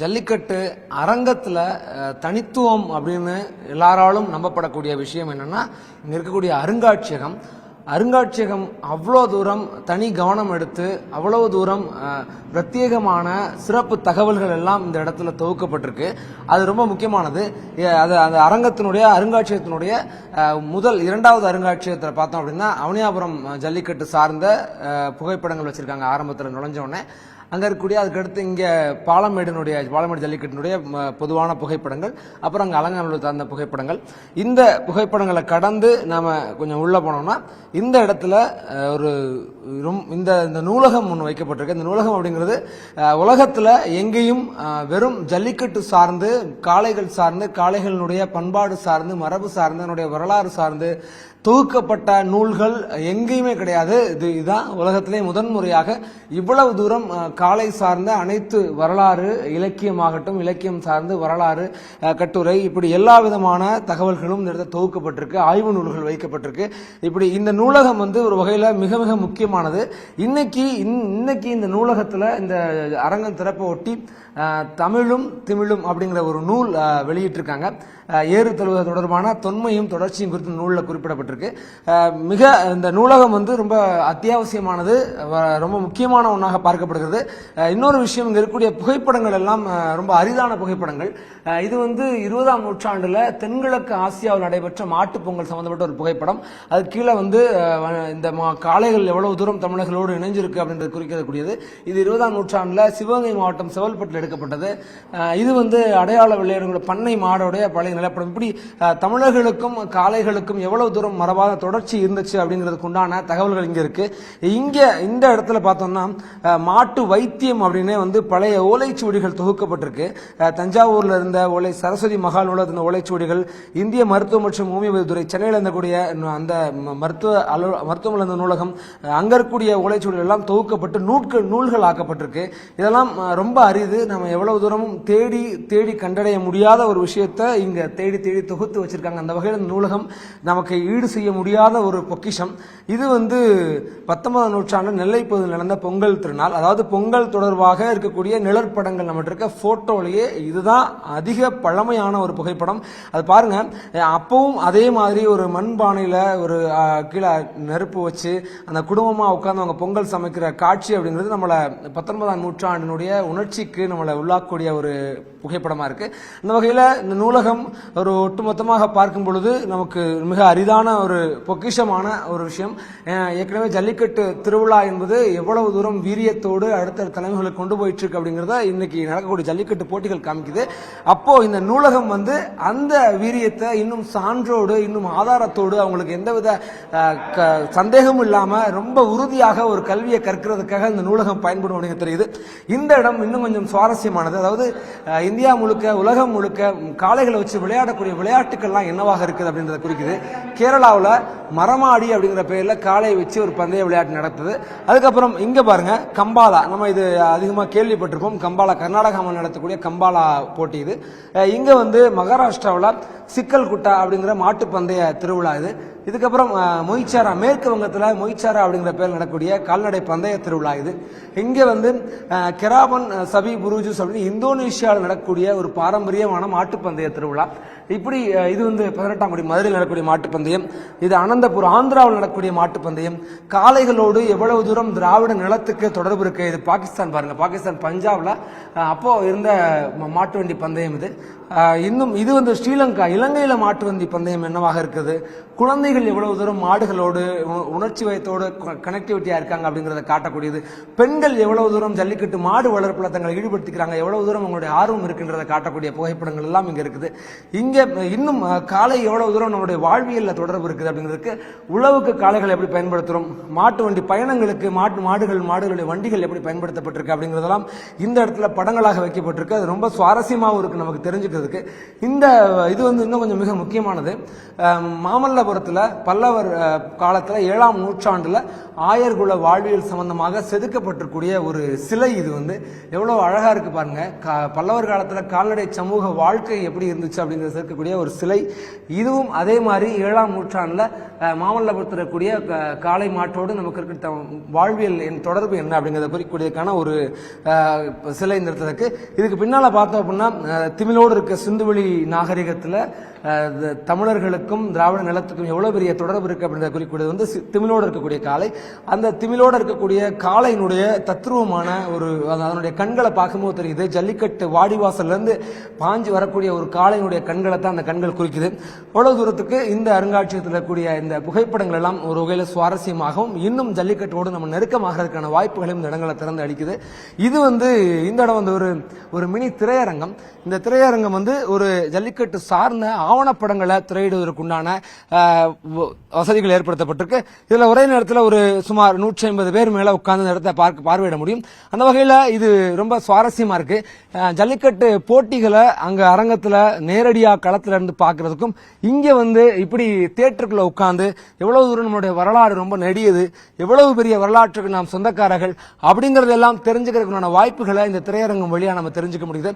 ஜல்லிக்கட்டு அரங்கத்தில் தனித்துவம் அப்படின்னு எல்லாராலும் நம்பப்படக்கூடிய விஷயம் என்னென்னா இங்கே இருக்கக்கூடிய அருங்காட்சியகம். அருங்காட்சியகம் அவ்வளோ தூரம் தனி கவனம் எடுத்து அவ்வளவு தூரம் பிரத்யேகமான சிறப்பு தகவல்கள் எல்லாம் இந்த இடத்துல தொகுக்கப்பட்டிருக்கு. அது ரொம்ப முக்கியமானது. அது அந்த அரங்கத்தினுடைய அருங்காட்சியகத்தினுடைய முதல் இரண்டாவது அருங்காட்சியகத்தில் பார்த்தோம் அப்படின்னா அவனியாபுரம் ஜல்லிக்கட்டு சார்ந்த புகைப்படங்கள் வச்சுருக்காங்க ஆரம்பத்தில் நுழைஞ்சோடனே அங்கே இருக்கக்கூடிய அதுக்கடுத்து இங்கே பாலமேடினுடைய பாலமேடு ஜல்லிக்கட்டினுடைய பொதுவான புகைப்படங்கள் அப்புறம் அங்கே அலங்காநல்லூர் சார்ந்த புகைப்படங்கள். இந்த புகைப்படங்களை கடந்து நாம் கொஞ்சம் உள்ளே போனோம்னா இந்த இடத்துல ஒரு இந்த இந்த நூலகம் ஒன்று வைக்கப்பட்டிருக்கு. இந்த நூலகம் அப்படிங்கிறது உலகத்தில் எங்கேயும் வெறும் ஜல்லிக்கட்டு சார்ந்து காளைகள் சார்ந்து காளைகளினுடைய பண்பாடு சார்ந்து மரபு சார்ந்து அதனுடைய வரலாறு சார்ந்து தொகுக்கப்பட்ட நூல்கள் எங்கேயுமே கிடையாது. இது இதுதான் உலகத்திலே முதன்முறையாக இவ்வளவு தூரம் காலை சார்ந்த அனைத்து வரலாறு இலக்கியமாகட்டும் இலக்கியம் சார்ந்து வரலாறு கட்டுரை இப்படி எல்லா விதமான தகவல்களும் இந்த இடத்துல தொகுக்கப்பட்டிருக்கு ஆய்வு நூல்கள் வைக்கப்பட்டிருக்கு. இப்படி இந்த நூலகம் வந்து ஒரு வகையில் மிக மிக முக்கியமானது. இன்னைக்கு இன்னைக்கு இந்த நூலகத்தில் இந்த அரங்கம் திறப்பை ஒட்டி தமிழும் திமிழும் அப்படிங்கிற ஒரு நூல் வெளியிட்டிருக்காங்க. ஏறு தழுவ தொடர்பான தொன்மையும் தொடர்ச்சியும் குறித்து நூலில் குறிப்பிடப்பட்டிருக்கு. மிக இந்த நூலகம் வந்து ரொம்ப அத்தியாவசியமானது வ- ரொம்ப முக்கியமான ஒன்றாக பார்க்கப்படுகிறது. இன்னொரு விஷயம் இங்கே இருக்கக்கூடிய புகைப்படங்கள் எல்லாம் ரொம்ப அரிதான புகைப்படங்கள். இது வந்து இருபதாம் நூற்றாண்டில் தென்கிழக்கு ஆசியாவில் நடைபெற்ற மாட்டுப் பொங்கல் சம்பந்தப்பட்ட ஒரு புகைப்படம். அது கீழே வந்து இந்த மா- காளைகள் எவ்வளவு தூரம் தமிழர்களோடு இணைஞ்சிருக்கு அப்படின்றது குறிக்கக்கூடியது. இது இருபதாம் நூற்றாண்டில் சிவகங்கை மாவட்டம் செவல்பட்டில் எடுக்கப்பட்டது. இது வந்து அடையாள விளையாடுகளோட பண்ணை மாடோடைய பழைய நிலப்படம். இப்படி தமிழர்களுக்கும் காளைகளுக்கும் எவ்வளவு தூரம் மரபாத தொடர்ச்சி இருந்துச்சு அப்படிங்கிறதுக்கு உண்டான தகவல்கள் இங்க இருக்கு. இங்கே இந்த இடத்துல பார்த்தோம்னா மாட்டு வைத்தியம் அப்படின்னே வந்து பழைய ஓலைச்சுவடிகள் தொகுக்கப்பட்டிருக்கு. தஞ்சாவூரில் இருந்த ஓலை சரஸ்வதி மகால் நூலகத்தில் இருந்த ஓலைச்சுவடிகள் இந்திய மருத்துவ மற்றும் ஹோமியோபதி துறை சென்னையில் இருந்தக்கூடிய அந்த ம- மருத்துவ அலு மருத்துவமனை இருந்த நூலகம் அங்கே இருக்கக்கூடிய ஓலைச்சுவடிகள் எல்லாம் தொகுக்கப்பட்டு நூட்கள் நூல்கள் ஆக்கப்பட்டிருக்கு. இதெல்லாம் ரொம்ப அரிது. நம்ம எவ்வளவு தூரமும் தேடி தேடி கண்டடைய முடியாத ஒரு விஷயத்தை இங்கே தேடி தேடி தொகுத்து வச்சிருக்காங்க. அந்த வகையில் இந்த நூலகம் நமக்கு ஈடு செய்ய முடியாத ஒரு பொக்கிஷம். இது வந்து பத்தொன்பதாம் நூற்றாண்டு நெல்லை பகுதியில் நடந்த பொங்கல் திருநாள். அதாவது பொங்கல் பொங்கல் தொடர்பாக இருக்கக்கூடிய நிழற்படங்கள் நம்மகிட்ட இருக்க ஃபோட்டோலேயே இதுதான் அதிக பழமையான ஒரு புகைப்படம். அது பாருங்க அப்பவும் அதே மாதிரி ஒரு மண்பானையில் ஒரு கீழே நெருப்பு வச்சு அந்த குடும்பமாக உட்காந்து அவங்க பொங்கல் சமைக்கிற காட்சி அப்படிங்கிறது நம்மளை பத்தொன்பதாம் நூற்றாண்டினுடைய உணர்ச்சிக்கு நம்மளை உள்ளாக்கக்கூடிய ஒரு புகைப்படமாக இருக்கு. அந்த வகையில் இந்த நூலகம் ஒரு ஒட்டுமொத்தமாக பார்க்கும் பொழுது நமக்கு மிக அரிதான ஒரு பொக்கிஷமான ஒரு விஷயம். ஏற்கனவே ஜல்லிக்கட்டு திருவிழா என்பது எவ்வளவு தூரம் வீரியத்தோடு அடுத்த தலைமுறைகளுக்கு கொண்டு போயிட்டு இருக்கு அப்படிங்கிறத இன்னைக்கு நடக்கக்கூடிய ஜல்லிக்கட்டு போட்டிகள் காமிக்குது. அப்போ இந்த நூலகம் வந்து அந்த வீரியத்தை இன்னும் சான்றோடு இன்னும் ஆதாரத்தோடு அவங்களுக்கு எந்தவித சந்தேகமும் இல்லாம ரொம்ப உறுதியாக ஒரு கல்வியை கற்கிறதுக்காக இந்த நூலகம் பயன்படும் அப்படிங்க தெரியுது. இந்த இடம் இன்னும் கொஞ்சம் சுவாரஸ்யமானது. அதாவது இந்தியா முழுக்க உலகம் முழுக்க காளைகளை வச்சு விளையாடக்கூடிய விளையாட்டுக்கள்லாம் என்னவாக இருக்குது அப்படின்றத குறிக்குது. கேரளாவில் மரமாடி அப்படிங்கிற பேரில் காளையை வச்சு ஒரு பந்தய விளையாட்டு நடத்துது அதுக்கப்புறம் இங்க பாருங்க கம்பாலா. நம்ம இது அதிகமாக கேள்விப்பட்டிருப்போம். கம்பாலா கர்நாடகா மாநிலம் நடத்தக்கூடிய கம்பாலா போட்டி இது. இங்கே வந்து மகாராஷ்டிராவில் சிக்கல் குட்டா அப்படிங்கிற மாட்டு பந்தய திருவிழா இது. இதுக்கப்புறம் மொய்ச்சாரா மேற்கு வங்கத்தில் மொய்ச்சாரா அப்படிங்கிற பேர் நடக்கக்கூடிய கால்நடை பந்தய திருவிழா இது. இங்கே வந்து கெராபன் சபி புருஜூஸ் அப்படின்னு இந்தோனேஷியாவில் நடக்கக்கூடிய ஒரு பாரம்பரியமான மாட்டு பந்தய திருவிழா. இப்படி இது வந்து பதினெட்டாம் குடி மதுரையில் நடக்கக்கூடிய மாட்டுப்பந்தயம் இது அனந்தபுர் ஆந்திராவில் நடக்கக்கூடிய மாட்டுப்பந்தயம் காளைகளோடு எவ்வளவு தூரம் திராவிட நிலத்துக்கு தொடர்பு இருக்கு? இது பாகிஸ்தான் பாருங்க. பாகிஸ்தான் பஞ்சாப்ல அப்போ இருந்த மாட்டு வண்டி பந்தயம் இது. இன்னும் இது வந்து ஸ்ரீலங்கா இலங்கையில மாட்டு வண்டி பந்தயம் என்னவாக இருக்குது? குழந்தைகள் எவ்வளவு தூரம் மாடுகளோடு உ- உணர்ச்சி வயத்தோடு கனெக்டிவிட்டியா இருக்காங்க அப்படிங்கறத காட்டக்கூடியது. பெண்கள் எவ்வளவு தூரம் ஜல்லிக்கட்டு மாடு வளர்ப்புல தங்களை ஈடுபடுத்திக்கிறாங்க எவ்வளவு தூரம் அவங்களுடைய ஆர்வம் இருக்குன்றதை காட்டக்கூடிய புகைப்படங்கள் எல்லாம் இங்க இருக்குது. இங்க இன்னும் காலை எவ்வளவு தூரம் நம்மளுடைய வாழ்வியல்ல தொடர்பு இருக்குது அப்படிங்கிறதுக்கு உழவுக்கு காளைகளை எப்படி பயன்படுத்துறோம் மாட்டு வண்டி பயணங்களுக்கு மாட்டு மாடுகள் மாடுகளுடைய வண்டிகள் எப்படி பயன்படுத்தப்பட்டிருக்கு அப்படிங்கிறதெல்லாம் இந்த இடத்துல படங்களாக வைக்கப்பட்டிருக்கு. அது ரொம்ப சுவாரஸ்யமாகவும் இருக்கு நமக்கு இருக்கிறதுக்கு. இந்த இது வந்து இன்னும் கொஞ்சம் மிக முக்கியமானது. மாமல்லபுரத்தில் பல்லவர் காலத்தில் ஏழாம் நூற்றாண்டில் ஆயர்குல வாழ்வியல் சம்பந்தமாக செதுக்கப்பட்டிருக்கூடிய ஒரு சிலை இது வந்து. எவ்வளோ அழகாக இருக்கு பாருங்க. கா- பல்லவர் காலத்தில் கால்நடை சமூக வாழ்க்கை எப்படி இருந்துச்சு அப்படிங்கிறத சேர்க்கக்கூடிய ஒரு சிலை. இதுவும் அதே மாதிரி ஏழாம் நூற்றாண்டில் மாமல்லபுரத்தில் இருக்கக்கூடிய காளை மாட்டோடு நமக்கு இருக்கிற வாழ்வியல் என் தொடர்பு என்ன அப்படிங்கிறத குறிக்கக்கூடியதுக்கான ஒரு சிலை இந்த இடத்துல இதுக்கு பின்னால் பார்த்தோம் அப்படின்னா அஹ், திமிலோடு இருக்க சிந்துவெளி நாகரிகத்தில் தமிழர்களுக்கும் திராவிட நிலத்துக்கும் எவ்வளோ பெரிய தொடர்பு இருக்குது அப்படின்றத குறிக்கக்கூடியது வந்து சி- திமிலோடு இருக்கக்கூடிய காளை. அந்த திமிலோடு இருக்கக்கூடிய காளையினுடைய தத்ரூபமான ஒரு அதனுடைய கண்களை பார்க்கும்போது தெரியுது. ஜல்லிக்கட்டு வாடிவாசல்லேருந்து பாஞ்சு வரக்கூடிய ஒரு காளையினுடைய கண்களை தான் அந்த கண்கள் குறிக்குது. அவ்வளோ தூரத்துக்கு இந்த அருங்காட்சியகத்தில் இருக்கக்கூடிய இந்த புகைப்படங்கள் எல்லாம் ஒரு வகையில் சுவாரஸ்யமாகவும் இன்னும் ஜல்லிக்கட்டோடு நம்ம நெருக்கமாகிறதுக்கான வாய்ப்புகளையும் இந்த இடங்களை திறந்து அளிக்குது இது வந்து இந்த இடம் வந்து ஒரு ஒரு மினி திரையரங்கம். இந்த திரையரங்கம் வந்து ஒரு ஜல்லிக்கட்டு சார்ந்த ஆவணப்படங்களை திரையிடுவதற்குண்டான வ- வசதிகள் ஏற்படுத்தப்பட்டிருக்கு. இதில் ஒரே நேரத்தில் ஒரு சுமார் நூற்றி ஐம்பது பேர் மேலே உட்கார்ந்து இந்த இடத்தை பார்க்க பார்வையிட முடியும். அந்த வகையில் இது ரொம்ப சுவாரஸ்யமாக இருக்கு. ஜல்லிக்கட்டு போட்டிகளை அங்கே அரங்கத்தில் நேரடியாக களத்துல இருந்து பார்க்கறதுக்கும் இங்கே வந்து இப்படி தேட்டருக்குள்ள உட்கார்ந்து எவ்வளவு தூரம் நம்மளுடைய வரலாறு ரொம்ப நெடியது எவ்வளவு பெரிய வரலாற்றுக்கு நாம் சொந்தக்காரர்கள்? அப்படிங்கறதெல்லாம் தெரிஞ்சுக்கிறதுக்கான வாய்ப்புகளை இந்த திரையரங்கம் வழியா நம்ம தெரிஞ்சுக்க முடியுது.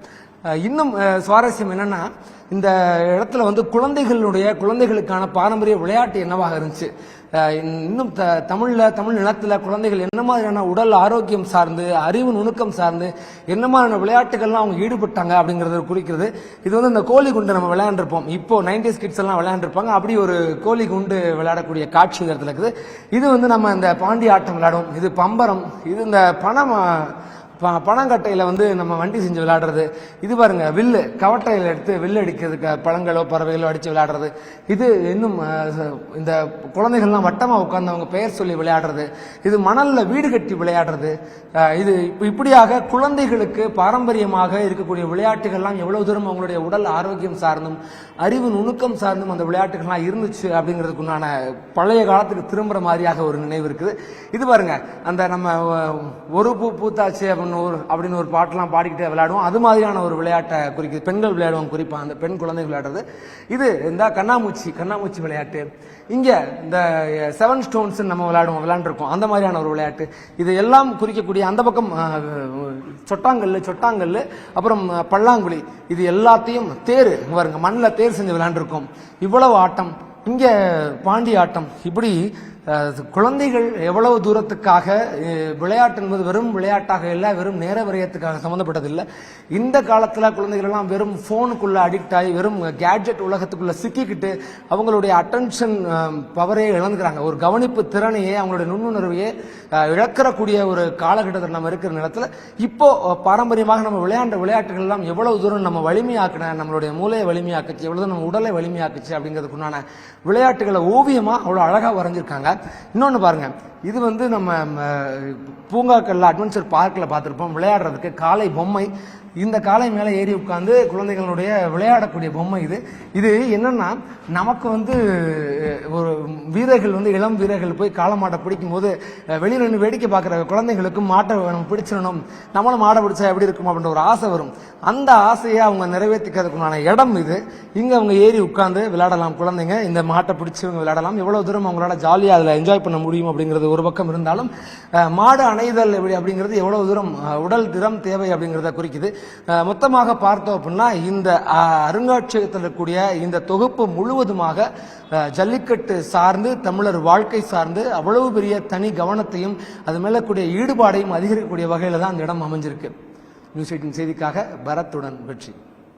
இன்னும் சுவாரஸ்யம் என்னன்னா இந்த இடத்துல வந்து குழந்தைகளுடைய குழந்தைகளுக்கான பாரம்பரிய விளையாட்டு என்னவாக இருந்துச்சு? இன்னும் த தமிழில் தமிழ் நிலத்தில் குழந்தைகள் என்ன மாதிரியான உடல் ஆரோக்கியம் சார்ந்து அறிவு நுணுக்கம் சார்ந்து என்ன மாதிரியான விளையாட்டுகள்லாம் அவங்க ஈடுபட்டாங்க அப்படிங்கிறத குறிக்கிறது. இது வந்து இந்த கோழி குண்டு நம்ம விளையாண்டுருப்போம். இப்போ நைன்டிஸ் கிட்ஸ் எல்லாம் விளையாண்டுருப்பாங்க. அப்படி ஒரு கோழி குண்டு விளையாடக்கூடிய காட்சி இந்த இடத்துல இருக்குது. இது வந்து நம்ம இந்த பாண்டி ஆட்டம் விளையாடும். இது பம்பரம். இது இந்த பணம் பனங்கட்டையில் வந்து நம்ம வண்டி செஞ்சு விளையாடுறது. இது பாருங்க வில்லு. கவட்டையில் எடுத்து வில்லு அடிக்கிறதுக்கு பழங்களோ பறவைகளோ அடித்து விளையாடுறது. இது இன்னும் இந்த குழந்தைகள்லாம் வட்டமாக உட்கார்ந்து அவங்க பெயர் சொல்லி விளையாடுறது. இது மணலில் வீடு கட்டி விளையாடுறது. இது இப்படியாக குழந்தைகளுக்கு பாரம்பரியமாக இருக்கக்கூடிய விளையாட்டுகள்லாம் எவ்வளோ தூரம் அவங்களுடைய உடல் ஆரோக்கியம் சார்ந்தும் அறிவு நுணுக்கம் சார்ந்தும் அந்த விளையாட்டுகள்லாம் இருந்துச்சு அப்படிங்கிறதுக்கு உண்டான பழைய காலத்துக்கு திரும்புகிற மாதிரியாக ஒரு நினைவு இருக்குது. இது பாருங்க அந்த நம்ம ஒரு பூ பூத்தாச்சு அப்படின்னு ஒரு அப்படின்னு ஒரு பாட்டெல்லாம் பாடிக்கிட்டே விளையாடுவோம். அது மாதிரியான ஒரு விளையாட்டை குறிக்குது. பெண்கள் விளையாடுவாங்க குறிப்பாக அந்த பெண் குழந்தை விளையாடுறது. இது இந்த கண்ணாமூச்சி கண்ணாமூச்சி விளையாட்டு. இங்கே இந்த செவன் ஸ்டோன்ஸ் நம்ம விளையாடுவோம் விளையாண்டுருக்கோம். அந்த மாதிரியான ஒரு விளையாட்டு. இது எல்லாம் குறிக்கக்கூடிய அந்த பக்கம் சொட்டாங்கல் சொட்டாங்கல்லு சொட்டாங்கல்லு அப்புறம் பல்லாங்குழி. இது எல்லாத்தையும் தேர் பாருங்க மண்ணில் தேர் செஞ்சு விளையாண்டுருக்கோம். இவ்வளவு ஆட்டம். இங்கே பாண்டி ஆட்டம். இப்படி குழந்தைகள் எவ்வளவு தூரத்துக்காக விளையாட்டு என்பது வெறும் விளையாட்டாக இல்லை வெறும் நேர விரயத்துக்காக சம்மந்தப்பட்டதில்லை இந்த காலத்தில் குழந்தைகள் எல்லாம் வெறும் ஃபோனுக்குள்ளே அடிக்ட் ஆகி வெறும் கேட்ஜெட் உலகத்துக்குள்ள சிக்கிக்கிட்டு அவங்களுடைய அட்டென்ஷன் பவரே இழந்துக்கிறாங்க. ஒரு கவனிப்பு திறனையே அவங்களுடைய நுண்ணுணர்வையே இழக்கிறக்கூடிய ஒரு காலகட்டத்தில் நம்ம இருக்கிற நேரத்தில் இப்போ பாரம்பரியமாக நம்ம விளையாண்ட விளையாட்டுகள் எல்லாம் எவ்வளவு தூரம் நம்ம வலிமையாக்கின நம்மளுடைய மூளையை வலிமையாக்குச்சு எவ்வளவு தூரம் நம்ம உடலை வலிமையாக்குச்சு அப்படிங்கிறதுக்குண்டான விளையாட்டுகளை ஓவியமாக அவ்வளோ அழகாக வரைஞ்சிருக்காங்க. இன்னொன்னு பாருங்க. இது வந்து நம்ம ம, பூங்காக்கள்ல அட்வென்ச்சர் பார்க்கில் பார்த்துருப்போம். விளையாடுறதுக்கு காலை பொம்மை. இந்த காளை மேலே ஏறி உட்காந்து குழந்தைகளுடைய விளையாடக்கூடிய பொம்மை இது. இது என்னன்னா நமக்கு வந்து ஒரு வீரர்கள் வந்து இளம் வீரர்கள் போய் காளை மாட்டை பிடிக்கும் போது வெளியில் நின்று வேடிக்கை பார்க்குற குழந்தைகளுக்கும் மாட்டை நம்ம பிடிச்சிடணும். நம்மளும் மாடை பிடிச்சா எப்படி இருக்கும் அப்படின்ற ஒரு ஆசை வரும். அந்த ஆசையை அவங்க நிறைவேற்றிக்கிறதுக்குண்டான இடம் இது. இங்கே அவங்க ஏறி உட்காந்து விளையாடலாம் குழந்தைங்க. இந்த மாட்டை பிடிச்சி விளையாடலாம். எவ்வளோ தூரம் அவங்களால ஜாலியாக அதில் என்ஜாய் பண்ண முடியும் அப்படிங்கிறது ஒரு பக்கம் இருந்தாலும் மாடு அணைதல் எப்படி அப்படிங்கிறது எவ்வளவு தூரம் உடல் திறம் தேவை அப்படிங்கிறத குறிக்குது. மொத்தமாக பார்த்தோம் அப்படின்னா இந்த அருங்காட்சியகத்தில் இருக்கக்கூடிய இந்த தொகுப்பு முழுவதுமாக ஜல்லிக்கட்டு சார்ந்து தமிழர் வாழ்க்கை சார்ந்து அவ்வளவு பெரிய தனி கவனத்தையும் அது மேல கூடிய ஈடுபாடையும் அதிகரிக்கக்கூடிய வகையில தான் அந்த இடம் அமைஞ்சிருக்கு. நியூஸ் எயிட்டின் செய்திக்காக பரத்துடன் வெற்றி.